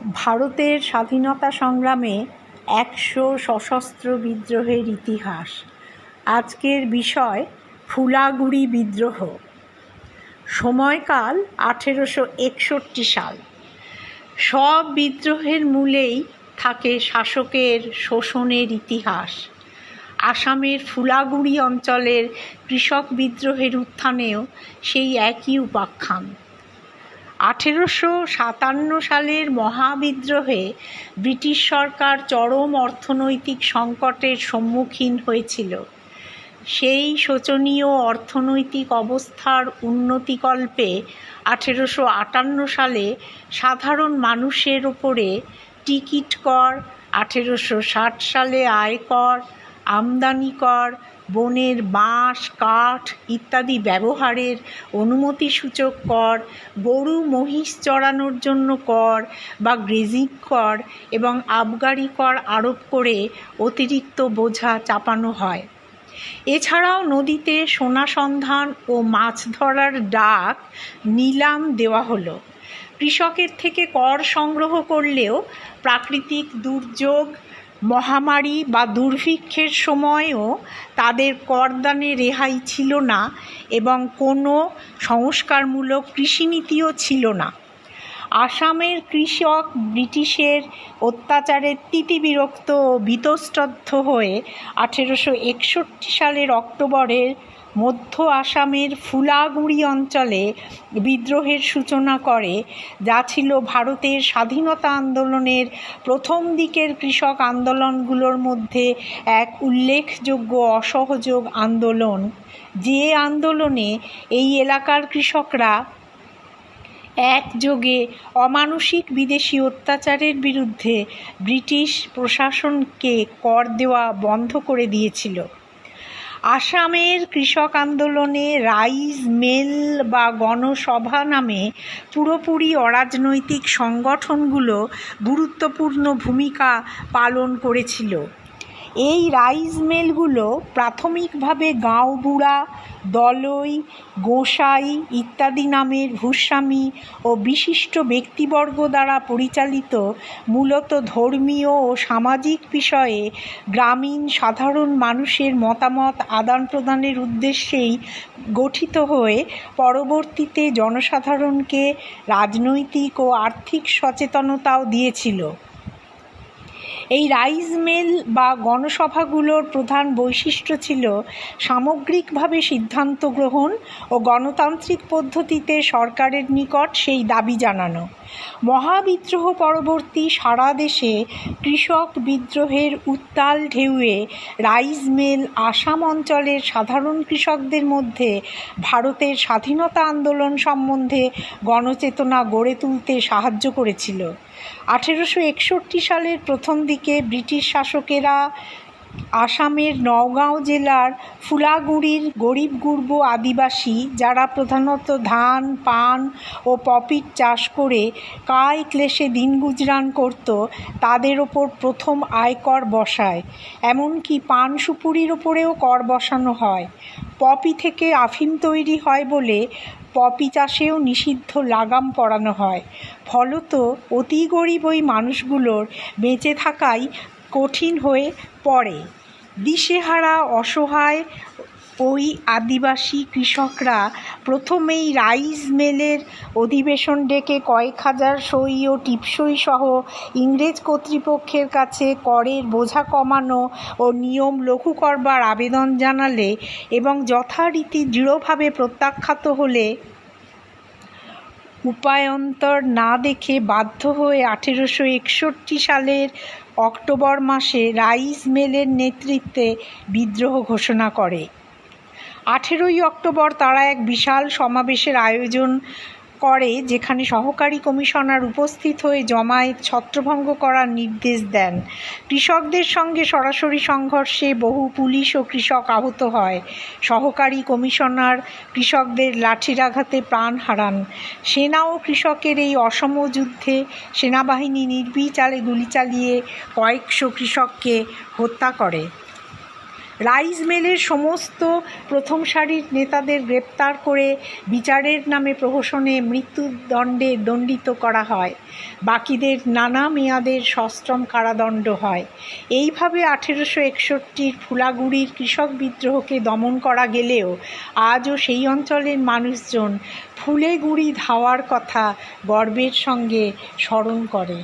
ভারতের স্বাধীনতা সংগ্রামে একশো সশস্ত্র বিদ্রোহের ইতিহাস। আজকের বিষয় ফুলাগুড়ি বিদ্রোহ। সময়কাল আঠেরোশো একষট্টি সাল। সব বিদ্রোহের মূলেই থাকে শাসকের শোষণের ইতিহাস। আসামের ফুলাগুড়ি অঞ্চলের কৃষক বিদ্রোহের উত্থানেও সেই একই উপাখ্যান। আঠেরোশো সাতান্ন সালের মহাবিদ্রোহে ব্রিটিশ সরকার চরম অর্থনৈতিক সংকটের সম্মুখীন হয়েছিল। সেই শোচনীয় অর্থনৈতিক অবস্থার উন্নতিকল্পে আঠেরোশো আটান্ন সালে সাধারণ মানুষের ওপরে টিকিট কর, আঠেরোশো ষাট সালে আয়কর আমদানি কর বনের বাঁশ, কাঠ ইত্যাদি ব্যবহারের অনুমতিসূচক কর, গরু মহিষ চড়ানোর জন্য কর বা গ্রেজিং কর এবং আবগারি কর আরোপ করে অতিরিক্ত বোঝা চাপানো হয়। এছাড়াও নদীতে সোনা সন্ধান ও মাছ ধরার ডাক নিলাম দেওয়া হলো। কৃষকের থেকে কর সংগ্রহ করলেও প্রাকৃতিক দুর্যোগ মহামারী বা দুর্ভিক্ষের সময়ও তাদের করদানে রেহাই ছিল না এবং কোনো সংস্কারমূলক কৃষিনীতিও ছিল না। আসামের কৃষক ব্রিটিশের অত্যাচারে তিতিবিরক্ত ও বীতশ্রদ্ধ হয়ে আঠেরোশো একষট্টি সালের অক্টোবরের মধ্য আসামের ফুলাগুড়ি অঞ্চলে বিদ্রোহের সূচনা করে। যা ছিল ভারতের স্বাধীনতা আন্দোলনের প্রথম দিকের কৃষক আন্দোলনগুলোর মধ্যে এক উল্লেখযোগ্য অসহযোগ আন্দোলন। যে আন্দোলনে এই এলাকার কৃষকরা একযোগে অমানুষিক বিদেশি অত্যাচারের বিরুদ্ধে ব্রিটিশ প্রশাসনকে কর দেওয়া বন্ধ করে দিয়েছিল। আসামের কৃষক আন্দোলনে রাইস মেল বা গণসভা নামে পুরোপুরি অরাজনৈতিক সংগঠনগুলো গুরুত্বপূর্ণ ভূমিকা পালন করেছিল। এই রাইস মিলগুলো প্রাথমিকভাবে গাঁওবুড়া দলই, গোসাই ইত্যাদি নামের ভূস্বামী ও বিশিষ্ট ব্যক্তিবর্গ দ্বারা পরিচালিত মূলত ধর্মীয় ও সামাজিক বিষয়ে গ্রামীণ সাধারণ মানুষের মতামত আদান প্রদানের উদ্দেশ্যেই গঠিত হয়ে পরবর্তীতে জনসাধারণকে রাজনৈতিক ও আর্থিক সচেতনতাও দিয়েছিল। এই রাইস মিল বা গণসভাগুলোর প্রধান বৈশিষ্ট্য ছিল সামগ্রিকভাবে সিদ্ধান্ত গ্রহণ ও গণতান্ত্রিক পদ্ধতিতে সরকারের নিকট সেই দাবি জানানো। মহাবিদ্রোহ পরবর্তী সারা দেশে কৃষক বিদ্রোহের উত্তাল ঢেউয়ে রাইস মিল আসাম অঞ্চলের সাধারণ কৃষকদের মধ্যে ভারতের স্বাধীনতা আন্দোলন সম্বন্ধে গণচেতনা গড়ে তুলতে সাহায্য করেছিল। আঠেরোশো একষট্টি সালের প্রথম দিকে ব্রিটিশ শাসকেরা আসামের নওগাঁও জেলার ফুলাগুড়ির গরিব গুর্ব আদিবাসী যারা প্রধানত ধান, পান ও পপির চাষ করে কায় ক্লেশে দিন গুজরান করত, তাদের ওপর প্রথম আয়কর বসায়। এমনকি পান সুপুরির ওপরেও কর বসানো হয়। পপি থেকে আফিম তৈরি হয় বলে পপি চাষেও নিষিদ্ধ লাগাম পরানো হয়। ফলত অতি গরিব ওই মানুষগুলোর বেঁচে থাকাই কঠিন হয়ে পড়ে। দিশেহারা অসহায় ওই আদিবাসী কৃষকরা প্রথমেই রাইস মিলের অধিবেশন ডেকে কয়েক হাজার সই ও টিপসই সহ ইংরেজ কর্তৃপক্ষের কাছে করের বোঝা কমানো ও নিয়ম লঘু করবার আবেদন জানালে এবং যথারীতি দৃঢ়ভাবে প্রত্যাখ্যাত হলে উপায়ন্তর না দেখে বাধ্য হয়ে আঠেরোশো একষট্টি সালের অক্টোবর মাসে রাইস মেলের নেতৃত্বে বিদ্রোহ ঘোষণা করে। আঠেরোই অক্টোবর তারা এক বিশাল সমাবেশের আয়োজন করে যেখানে সহকারী কমিশনার উপস্থিত হয়ে জমায়েত ছত্রভঙ্গ করার নির্দেশ দেন। কৃষকদের সঙ্গে সরাসরি সংঘর্ষে বহু পুলিশ ও কৃষক আহত হয়। সহকারী কমিশনার কৃষকদের লাঠির আঘাতে প্রাণ হারান। সেনা ও কৃষকের এই অসম যুদ্ধে সেনাবাহিনী নির্বিচারে গুলি চালিয়ে কয়েকশো কৃষককে হত্যা করে। রাইস মিলের সমস্ত প্রথম সারির নেতাদের গ্রেপ্তার করে বিচারের নামে প্রহসনে মৃত্যুদণ্ডে দণ্ডিত করা হয়। বাকিদের নানা মেয়াদের সশ্রম কারাদণ্ড হয়। এইভাবে আঠেরোশো একষট্টির ফুলাগুড়ির কৃষক বিদ্রোহকে দমন করা গেলেও আজও সেই অঞ্চলের মানুষজন ফুলেগুড়ি ধাওয়ার কথা গর্বের সঙ্গে স্মরণ করে।